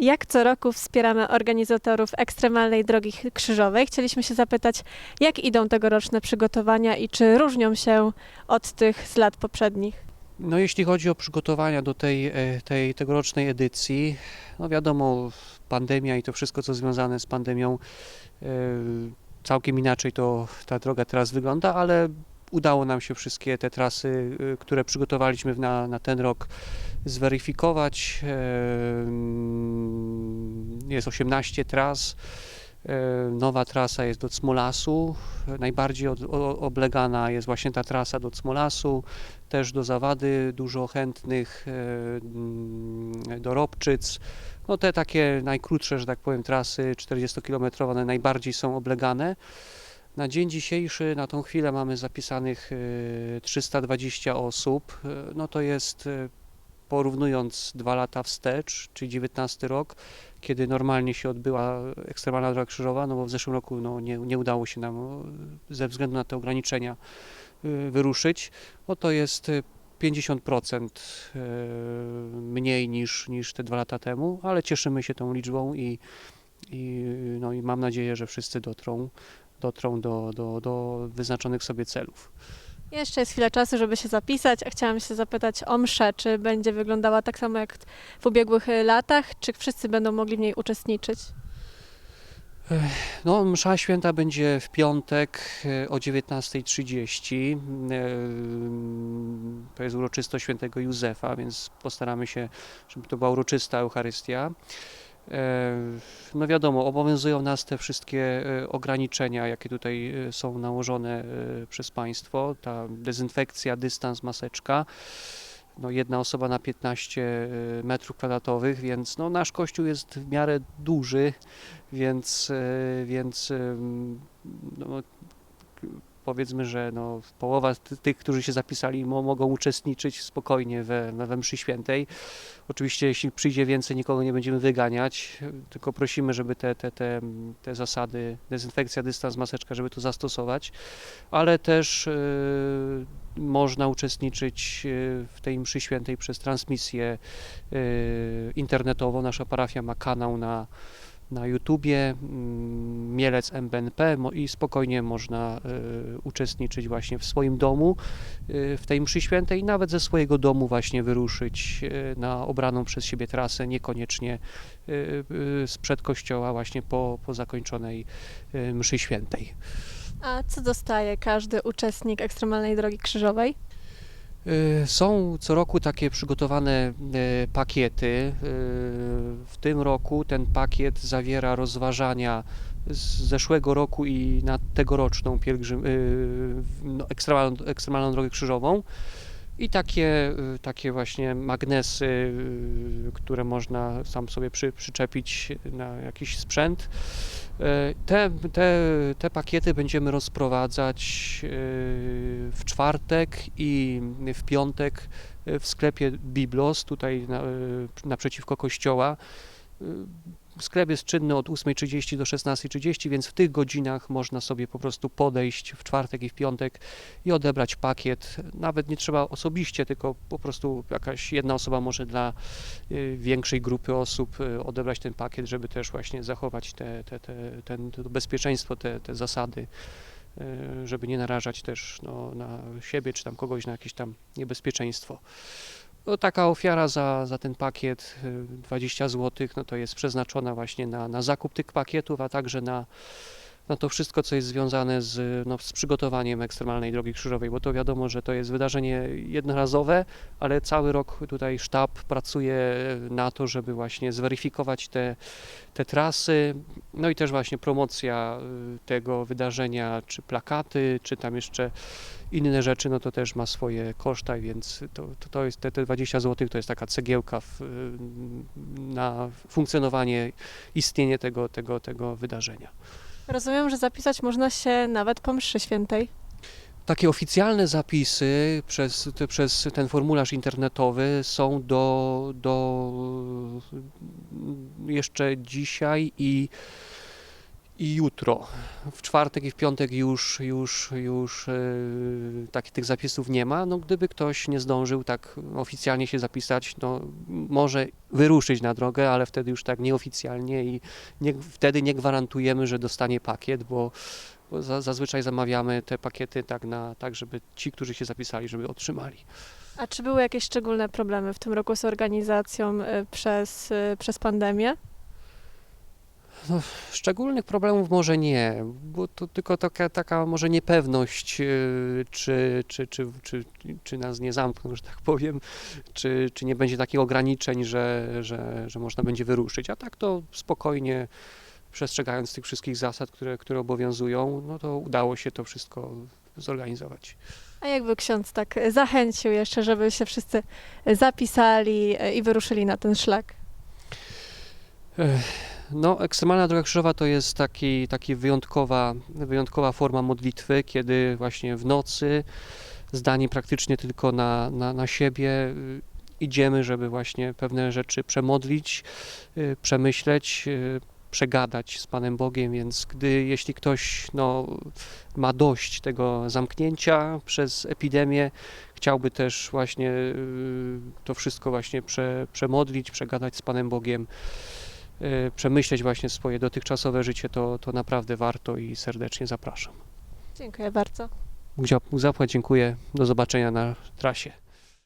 Jak co roku wspieramy organizatorów ekstremalnej drogi krzyżowej. Chcieliśmy się zapytać, jak idą tegoroczne przygotowania i czy różnią się od tych z lat poprzednich. No jeśli chodzi o przygotowania do tej, e, tej tegorocznej edycji, no wiadomo, pandemia i to wszystko, co związane z pandemią, e, całkiem inaczej to ta droga teraz wygląda, ale udało nam się wszystkie te trasy, e, które przygotowaliśmy na, na ten rok, zweryfikować. Jest 18 tras. E, Nowa trasa jest do Cmolasu. Najbardziej od, o, oblegana jest właśnie ta trasa do Cmolasu, też do Zawady, dużo chętnych e, mm, do Robczyc. No te takie najkrótsze, że tak powiem, trasy 40-kilometrowe, one najbardziej są oblegane. Na dzień dzisiejszy, na tą chwilę mamy zapisanych e, 320 osób. E, No to jest e, porównując dwa lata wstecz, czyli 19 rok, kiedy normalnie się odbyła ekstremalna droga krzyżowa, no bo w zeszłym roku no, nie, nie udało się nam ze względu na te ograniczenia y, wyruszyć, no to jest y, 50% y, mniej niż, niż te dwa lata temu, ale cieszymy się tą liczbą i, i, no, i mam nadzieję, że wszyscy dotrą, dotrą do, do, do wyznaczonych sobie celów. Jeszcze jest chwilę czasu, żeby się zapisać, a chciałam się zapytać o mszę, czy będzie wyglądała tak samo jak w ubiegłych latach, czy wszyscy będą mogli w niej uczestniczyć? No, msza święta będzie w piątek e, o 19.30. E, To jest uroczystość świętego Józefa, więc postaramy się, żeby to była uroczysta Eucharystia. E, No wiadomo, obowiązują nas te wszystkie e, ograniczenia, jakie tutaj e, są nałożone przez państwo. Ta dezynfekcja, dystans, maseczka. No, jedna osoba na 15 e, metrów kwadratowych, więc no, nasz kościół jest w miarę duży, więc, więc no, powiedzmy, że no, połowa ty- tych, którzy się zapisali, mo, mogą uczestniczyć spokojnie we, we mszy świętej. Oczywiście, jeśli przyjdzie więcej, nikogo nie będziemy wyganiać, tylko prosimy, żeby te, te, te, te zasady, dezynfekcja, dystans, maseczka, żeby to zastosować, ale też e, można uczestniczyć e, w tej mszy świętej przez transmisję e, internetową. Nasza parafia ma kanał na, na YouTubie, mm, Mielec MBNP mo- i spokojnie można e, uczestniczyć właśnie w swoim domu e, w tej mszy świętej nawet ze swojego domu właśnie wyruszyć e, na obraną przez siebie trasę, niekoniecznie sprzed kościoła właśnie po, po zakończonej mszy świętej. A co dostaje każdy uczestnik ekstremalnej drogi krzyżowej? Y, Są co roku takie przygotowane y, pakiety. Y, W tym roku ten pakiet zawiera rozważania z zeszłego roku i na tegoroczną pielgrzym, no, ekstremalną, ekstremalną drogę krzyżową. I takie, y, takie właśnie magnesy, y, które można sam sobie przy, przyczepić na jakiś sprzęt. E, Te, te, te pakiety będziemy rozprowadzać w czwartek i w piątek w sklepie Biblos, tutaj na, naprzeciwko kościoła. Sklep jest czynny od 8.30 do 16.30, więc w tych godzinach można sobie po prostu podejść w czwartek i w piątek i odebrać pakiet. Nawet nie trzeba osobiście, tylko po prostu jakaś jedna osoba może dla y, większej grupy osób y, odebrać ten pakiet, żeby też właśnie zachować te, te, te, ten, to bezpieczeństwo, te, te zasady, y, żeby nie narażać też no, na siebie czy tam kogoś na jakieś tam niebezpieczeństwo. No, taka ofiara za, za ten pakiet y, 20 zł, no to jest przeznaczona właśnie na, na zakup tych pakietów, a także na, na to wszystko, co jest związane z, no, z przygotowaniem ekstremalnej drogi krzyżowej, bo to wiadomo, że to jest wydarzenie jednorazowe, ale cały rok tutaj sztab pracuje na to, żeby właśnie zweryfikować te, te trasy, no i też właśnie promocja y, tego wydarzenia, czy plakaty, czy tam jeszcze inne rzeczy, no to też ma swoje koszta, więc to, to, to jest te, te 20 zł to jest taka cegiełka w, y, na funkcjonowanie, istnienie tego, tego, tego wydarzenia. Rozumiem, że zapisać można się nawet po mszy świętej. Takie oficjalne zapisy przez, te, przez ten formularz internetowy są do, do jeszcze dzisiaj i, i jutro. W czwartek i w piątek już, już, już yy, takich tych zapisów nie ma. No, gdyby ktoś nie zdążył tak oficjalnie się zapisać, no, może wyruszyć na drogę, ale wtedy już tak nieoficjalnie i nie, wtedy nie gwarantujemy, że dostanie pakiet, bo, bo za, zazwyczaj zamawiamy te pakiety tak, na, tak, żeby ci, którzy się zapisali, żeby otrzymali. A czy były jakieś szczególne problemy w tym roku z organizacją y, przez, y, przez pandemię? Szczególnych problemów może nie, bo to tylko taka, taka może niepewność, yy, czy, czy, czy, czy, czy nas nie zamkną, że tak powiem, czy, czy nie będzie takich ograniczeń, że, że, że można będzie wyruszyć. A tak to spokojnie, przestrzegając tych wszystkich zasad, które, które obowiązują, no to udało się to wszystko zorganizować. A jakby ksiądz tak y, zachęcił jeszcze, żeby się wszyscy y, zapisali y, i wyruszyli na ten szlak? No, ekstremalna droga krzyżowa to jest taki, taki wyjątkowa, wyjątkowa forma modlitwy, kiedy właśnie w nocy, zdani praktycznie tylko na, na, na siebie, y, idziemy, żeby właśnie pewne rzeczy przemodlić, y, przemyśleć, y, przegadać z Panem Bogiem, więc gdy, jeśli ktoś no, ma dość tego zamknięcia przez epidemię, chciałby też właśnie to wszystko właśnie prze, przemodlić, przegadać z Panem Bogiem, przemyśleć właśnie swoje dotychczasowe życie, to, to naprawdę warto i serdecznie zapraszam. Dziękuję bardzo. Zapłać, dziękuję. Do zobaczenia na trasie.